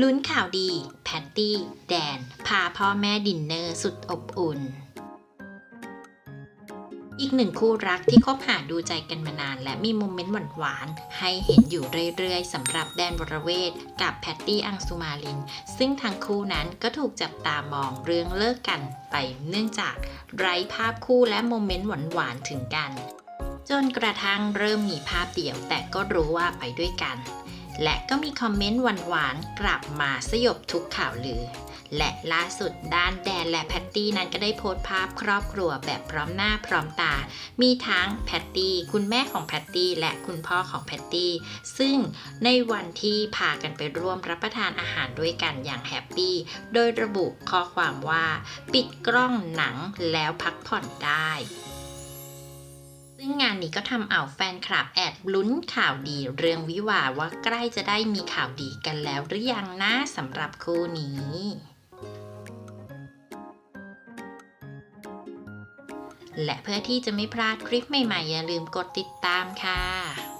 ลุ้นข่าวดี แพตตี้ แดน พาพ่อแม่ดินเนอร์สุดอบอุ่น อีกหนึ่งคู่รักที่คบหาดูใจกันมานาน และมีโมเมนต์หวานๆ ให้เห็นอยู่เรื่อยๆสำหรับแดนวรเวทกับแพตตี้อังสุมาลิน ซึ่งทั้งคู่นั้นก็ถูกจับตามองเรื่องเลิกกันไปเนื่องจากไร้ภาพคู่และโมเมนต์หวานๆถึงกัน จนกระทั่งเริ่มมีภาพเดี่ยวแต่ก็รู้ว่าไปด้วยกัน และก็มีคอมเมนต์หวานๆกลับมาสยบทุกข่าวลือ และล่าสุดด้านแดนและแพตตี้นั้นก็ได้โพสต์ภาพครอบครัวแบบพร้อมหน้าพร้อมตา มีทั้งแพตตี้คุณแม่ของแพตตี้และคุณพ่อของแพตตี้ซึ่งในวันที่พากันไปร่วมรับประทานอาหารด้วยกันอย่างแฮปปี้โดยระบุข้อความว่า ปิดกล้องหนังแล้วพักผ่อนได้ ซึ่งงานนี้ก็ทำเอาแฟนคลับแอดลุ้นข่าวดีเรื่องวิวาว่าใกล้จะได้มีข่าวดีกันแล้วหรือยังนะสำหรับคู่นี้และเพื่อที่จะไม่พลาดคลิปใหม่ๆ อย่าลืมกดติดตามค่ะ